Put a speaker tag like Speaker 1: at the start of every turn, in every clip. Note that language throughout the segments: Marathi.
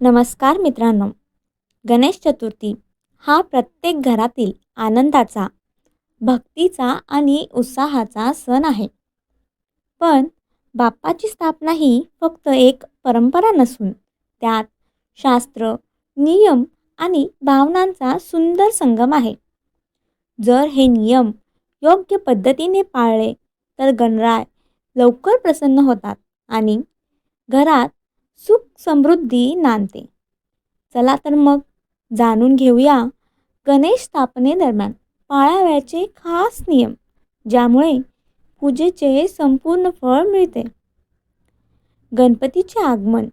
Speaker 1: नमस्कार मित्रांनो. गणेश चतुर्थी हा प्रत्येक घरातील आनंदाचा भक्तीचा आणि उत्साहाचा सण आहे. पण बाप्पाची स्थापना ही फक्त एक परंपरा नसून त्यात शास्त्र नियम आणि भावनांचा सुंदर संगम आहे. जर हे नियम योग्य पद्धतीने पाळले तर गणराय लवकर प्रसन्न होतात आणि घरात सुख समृद्धी नांदते. चला तर मग जाणून घेऊया गणेश स्थापनेदरम्यान पाळाव्याचे खास नियम ज्यामुळे पूजेचे संपूर्ण फळ मिळते. गणपतीचे आगमन.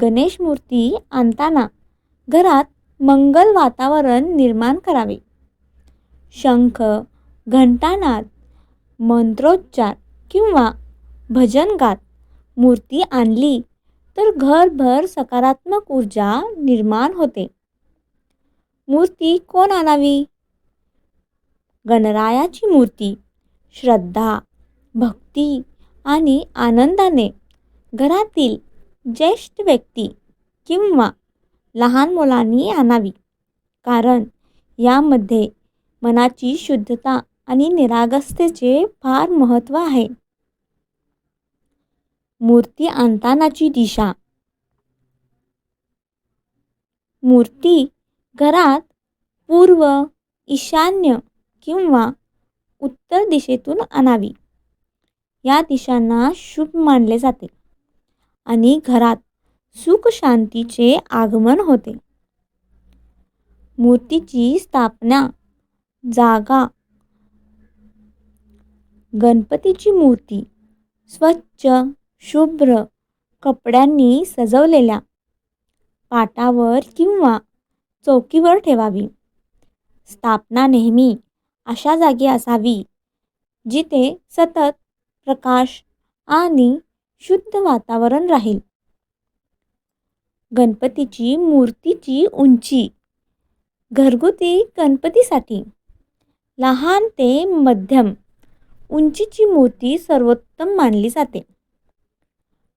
Speaker 1: गणेश मूर्ती आणताना घरात मंगल वातावरण निर्माण करावे. शंख घंटानाद मंत्रोच्चार किंवा भजन गात मूर्ती आणली तर घरभर सकारात्मक ऊर्जा निर्माण होते. मूर्ती कोण आणावी? गणरायाची मूर्ती. श्रद्धा भक्ती आणि आनंदाने घरातील ज्येष्ठ व्यक्ती किंवा लहान मुलांनी आणावी. कारण यामध्ये मनाची शुद्धता आणि निरागसतेचे फार महत्त्व आहे. मूर्ती आणतानाची दिशा. मूर्ती घरात पूर्व ईशान्य किंवा उत्तर दिशेतून आणावी. या दिशांना शुभ मानले जाते आणि घरात सुख शांतीचे आगमन होते. मूर्तीची स्थापना जागा गणपतीची मूर्ती स्वच्छ शुभ्र कपड्यांनी सजवलेल्या पाटावर किंवा चौकीवर ठेवावी. स्थापना नेहमी अशा जागी असावी जिथे सतत प्रकाश आणि शुद्ध वातावरण राहील. गणपतीची मूर्तीची उंची घरगुती गणपतीसाठी. लहान ते मध्यम उंचीची मूर्ती सर्वोत्तम मानली जाते.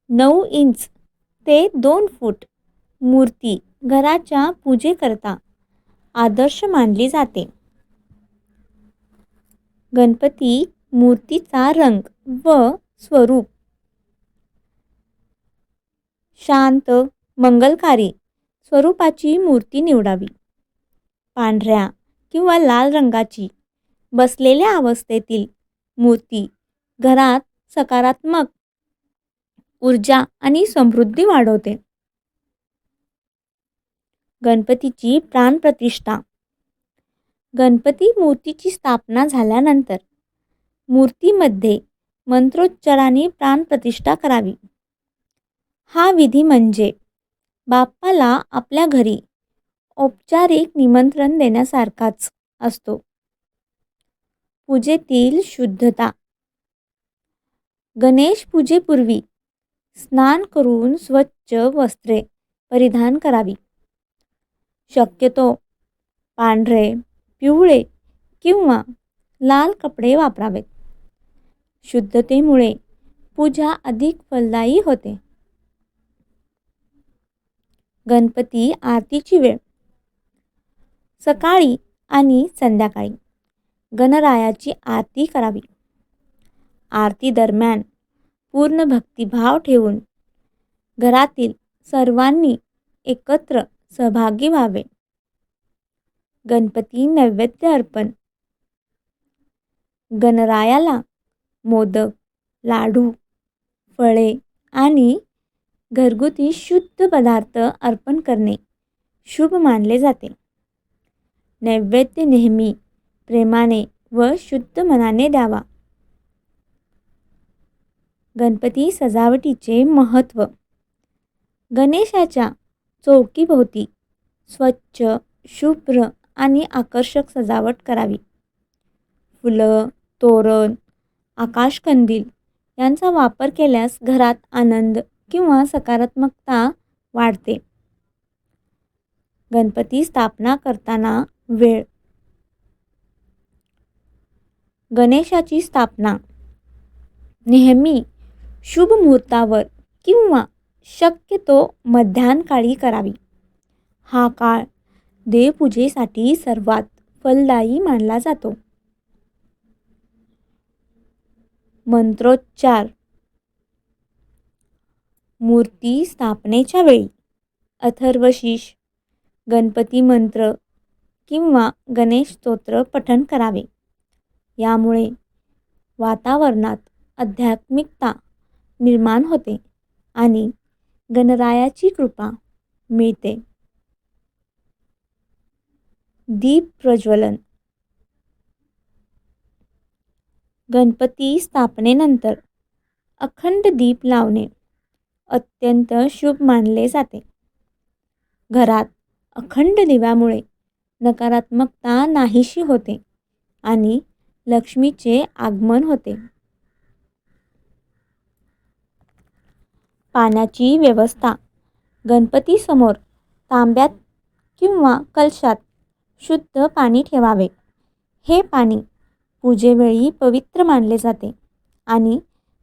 Speaker 1: नऊ इंच. ते दोन फूट. मूर्ती घराच्या पूजेकरता आदर्श मानली जाते. गणपती मूर्तीचा रंग व स्वरूप. शांत मंगलकारी स्वरूपाची मूर्ती निवडावी. पांढऱ्या किंवा लाल रंगाची बसलेल्या अवस्थेतील मूर्ती घरात सकारात्मक ऊर्जा आणि समृद्धी वाढवते. गणपतीची प्राणप्रतिष्ठा. गणपती मूर्तीची स्थापना झाल्यानंतर मूर्तीमध्ये मंत्रोच्चाराने प्राणप्रतिष्ठा करावी. हा विधी म्हणजे बाप्पाला आपल्या घरी औपचारिक निमंत्रण देण्यासारखाच असतो. पूजेतील शुद्धता. गणेश पूजेपूर्वी स्नान करून स्वच्छ वस्त्रे परिधान करावी. शक्यतो पांढरे पिवळे किंवा लाल कपडे वापरावेत. शुद्धतेमुळे पूजा अधिक फलदायी होते. गणपती आरतीची वेळ. सकाळी आणि संध्याकाळी गणरायाची आरती करावी. आरती दरम्यान पूर्ण भक्तिभाव ठेवून घरातील सर्वांनी एकत्र सहभागी व्हावे. गणपती नैवेद्य अर्पण. गणरायाला मोदक लाडू फळे आणि घरगुती शुद्ध पदार्थ अर्पण करणे शुभ मानले जाते. नैवेद्य नेहमी प्रेमाने व शुद्ध मनाने द्यावा. गणपती सजावटीचे महत्त्व. गणेशाच्या चौकीभोवती स्वच्छ शुभ्र आणि आकर्षक सजावट करावी. फुलं तोरण आकाशकंदील यांचा वापर केल्यास घरात आनंद किंवा सकारात्मकता वाढते. गणपती स्थापना करताना वेळ. गणेशाची स्थापना नेहमी शुभ मुहूर्तावर किंवा शक्यतो मध्यानकाळी करावी. हा काळ देवपूजेसाठी सर्वात फलदायी मानला जातो. मंत्रोच्चार. मूर्ती स्थापनेच्या वेळी अथर्वशीष गणपती मंत्र किंवा गणेश स्तोत्र पठण करावे. यामुळे वातावरणात आध्यात्मिकता निर्माण होते आणि गणरायाची कृपा मिळते. दीप प्रज्वलन. गणपती स्थापनेनंतर अखंड दीप लावणे अत्यंत शुभ मानले जाते. घरात अखंड दिव्यामुळे नकारात्मकता नाहीशी होते आणि लक्ष्मीचे आगमन होते. पाण्याची व्यवस्था. गणपतीसमोर तांब्यात किंवा कलशात शुद्ध पाणी ठेवावे. हे पाणी पूजेवेळी पवित्र मानले जाते आणि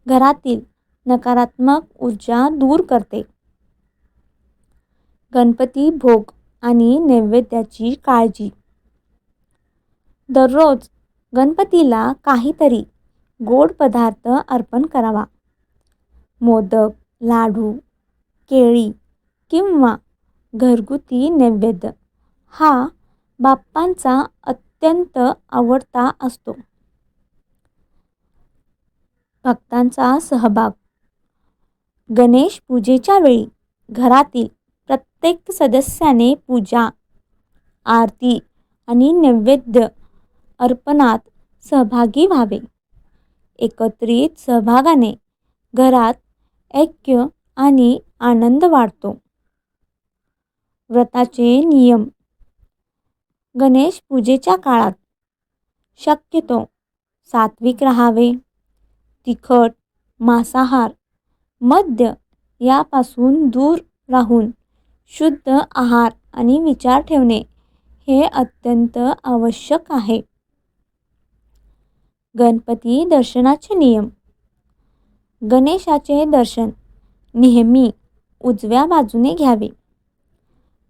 Speaker 1: घरातील नकारात्मक ऊर्जा दूर करते. गणपती भोग आणि नैवेद्याची काळजी. दररोज गणपतीला काहीतरी गोड पदार्थ अर्पण करावा. मोदक लाडू केळी किंवा घरगुती नैवेद्य हा बाप्पांचा अत्यंत आवडता असतो. भक्तांचा सहभाग. गणेश पूजेच्या वेळी घरातील प्रत्येक सदस्याने पूजा आरती आणि नैवेद्य अर्पणात सहभागी व्हावे. एकत्रित सहभागाने घरात ऐक्य आणि आनंद वाढतो. व्रताचे नियम. गणेश पूजेच्या काळात शक्यतो सात्विक राहावे. तिखट मांसाहार मद्य यापासून दूर राहून शुद्ध आहार आणि विचार ठेवणे हे अत्यंत आवश्यक आहे. गणपती दर्शनाचे नियम. गणेशाचे दर्शन. नेहमी उजव्या बाजूने घ्यावे.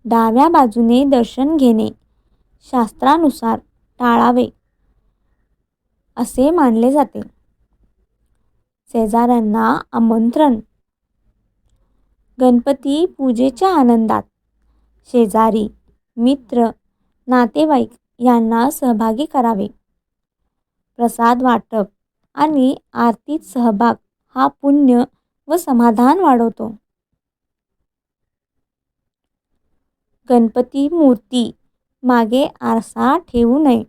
Speaker 1: डाव्या बाजूने दर्शन घेणे. शास्त्रानुसार टाळावे. असे मानले जाते. शेजाऱ्यांना आमंत्रण. गणपती पूजेच्या आनंदात. शेजारी मित्र नातेवाईक यांना सहभागी करावे. प्रसाद वाटप आणि आरतीत सहभाग. हा पुण्य व समाधान वाढवतो. गणपती मूर्ती मागे आरसा ठेवू नये.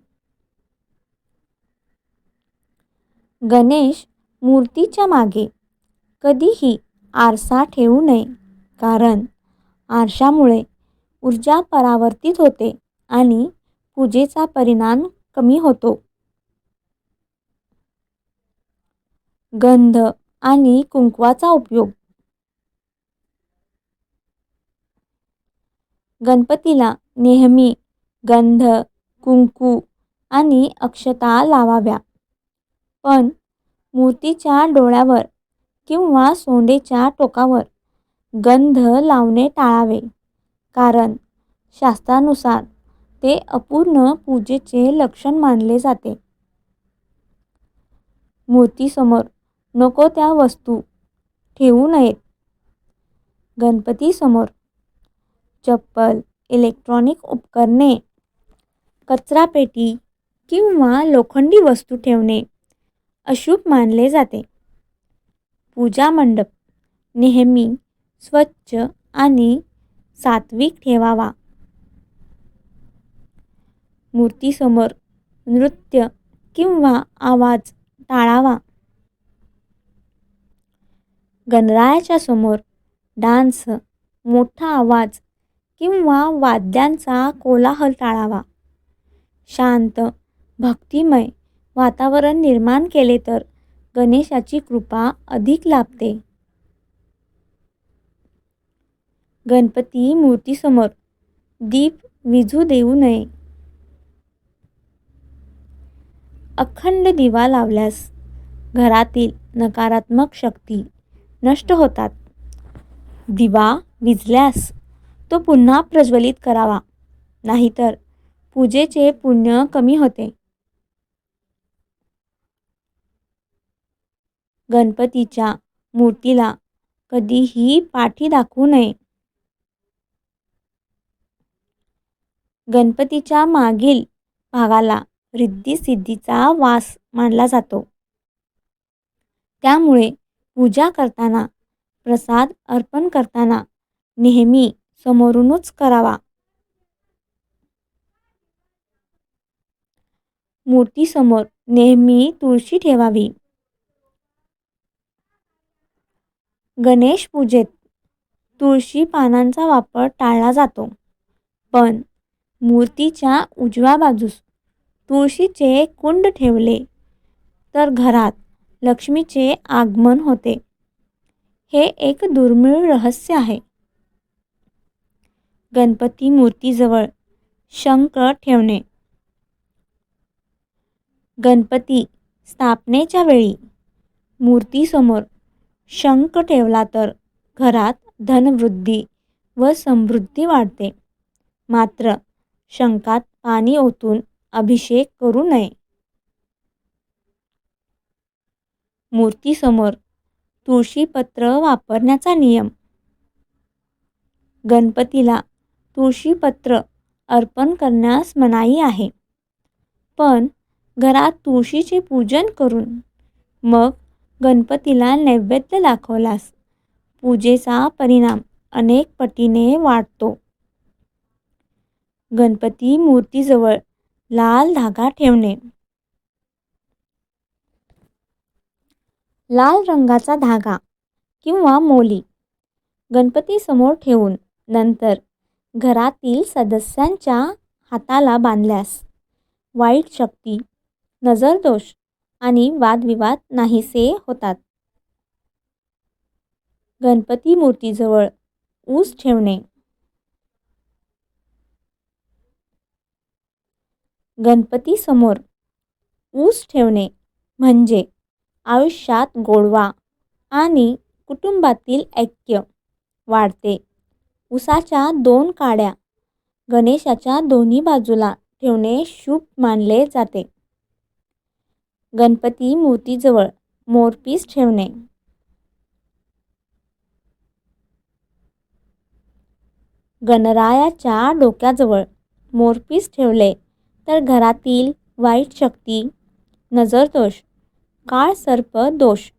Speaker 1: गणेश मूर्तीच्या मागे कधीही आरसा ठेवू नये कारण आरशामुळे ऊर्जा परावर्तित होते आणि पूजेचा परिणाम कमी होतो. गंध आणि कुंकवाचा उपयोग. गणपतीला नेहमी गंध कुंकू आणि अक्षता लावाव्या. पण मूर्तीच्या डोळ्यावर किंवा सोंडेच्या टोकावर गंध लावणे टाळावे कारण शास्त्रानुसार ते अपूर्ण पूजेचे लक्षण मानले जाते. मूर्तीसमोर नको त्या वस्तू ठेवू नयेत. गणपतीसमोर चप्पल इलेक्ट्रॉनिक उपकरणे कचरापेटी किंवा लोखंडी वस्तू ठेवणे अशुभ मानले जाते. पूजा मंडप नेहमी स्वच्छ आणि सात्विक ठेवावा. मूर्तीसमोर नृत्य किंवा आवाज टाळावा. गणरायाच्या समोर डान्स मोठा आवाज किंवा वाद्यांचा कोलाहल टाळावा. शांत भक्तिमय वातावरण निर्माण केले तर गणेशाची कृपा अधिक लाभते. गणपती मूर्तीसमोर दीप विझू देऊ नये. अखंड दिवा लावल्यास घरातील नकारात्मक शक्ती नष्ट होतात. दिवा विजल्यास तो पुन्हा प्रज्वलित करावा. नाहीतर पूजेचे पुण्य कमी होते. गणपतीच्या मूर्तीला कधीही पाठी दाखवू नये. गणपतीच्या मागील भागाला रिद्धी-सिद्धीचा वास मानला जातो. त्यामुळे पूजा करताना प्रसाद अर्पण करताना नेहमी समोरूनच करावा. मूर्तीसमोर नेहमी तुळशी ठेवावी. गणेश पूजेत तुळशी पानांचा वापर टाळला जातो पण मूर्तीच्या उजव्या बाजूस तुळशीचे कुंड ठेवले तर घरात लक्ष्मीचे आगमन होते. हे एक दुर्मिळ रहस्य आहे. गणपती मूर्तीजवळ शंख ठेवणे. गणपती स्थापनेच्या वेळी मूर्तीसमोर शंख ठेवला तर घरात धनवृद्धी व समृद्धी वाढते. मात्र शंखात पाणी ओतून अभिषेक करू नये. मूर्तीसमोर तुळशीपत्र वापरण्याचा नियम. गणपतीला तुळशीपत्र अर्पण करण्यास मनाई आहे. पण घरात तुळशीचे पूजन करून मग गणपतीला नैवेद्य दाखवल्यास पूजेचा परिणाम अनेक पटीने वाढतो. गणपती मूर्तीजवळ लाल धागा ठेवणे. लाल रंगाचा धागा किंवा मोली. गणपतीसमोर ठेवून नंतर घरातील सदस्यांच्या हाताला बांधल्यास वाईट शक्ती नजरदोष आणि वादविवाद नाहीसे होतात. गणपती मूर्तीजवळ ऊस ठेवणे. गणपतीसमोर ऊस ठेवणे म्हणजे आयुष्यात गोडवा आणि कुटुंबातील ऐक्य वाढते. उसाच्या दोन काड्या गणेशाच्या दोन्ही बाजूला ठेवणे शुभ मानले जाते. गणपती मूर्तीजवळ मोरपीस ठेवणे. गणरायाच्या डोक्याजवळ मोरपीस ठेवले तर घरातील वाईट शक्ती नजरदोष काळसर्प दोष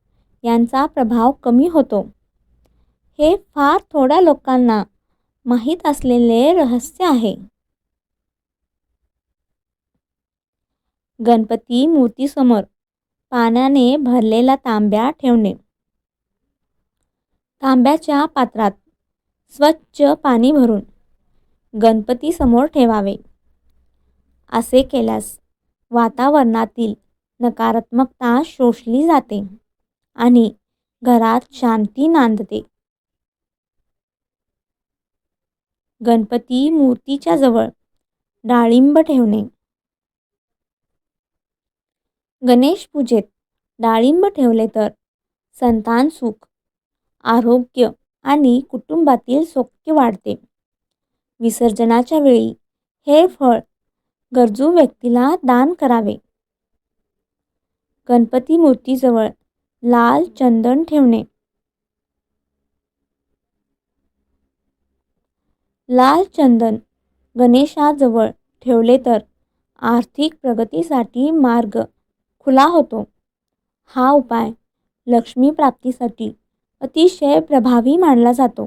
Speaker 1: यांचा प्रभाव कमी होतो. हे फार थोड्या लोकांना माहीत असलेले रहस्य आहे. गणपती मूर्तीसमोर पाण्याने भरलेला तांब्या ठेवणे. तांब्याच्या पात्रात स्वच्छ पाणी भरून गणपतीसमोर ठेवावे. असे केल्यास वातावरणातील नकारात्मकता शोषली जाते आणि घरात शांती नांदते. गणपती मूर्तीच्या जवळ डाळिंब ठेवणे. गणेश पूजेत डाळिंब ठेवले तर संतान सुख आरोग्य आणि कुटुंबातील सौख्य वाढते. विसर्जनाच्या वेळी हे फळ गरजू व्यक्तीला दान करावे. गणपती मूर्तीजवळ लाल चंदन ठेवणे. लाल चंदन गणेशाजवळ ठेवले तर आर्थिक प्रगतीसाठी मार्ग खुला होतो. हा उपाय लक्ष्मी प्राप्तीसाठी अतिशय प्रभावी मानला जातो.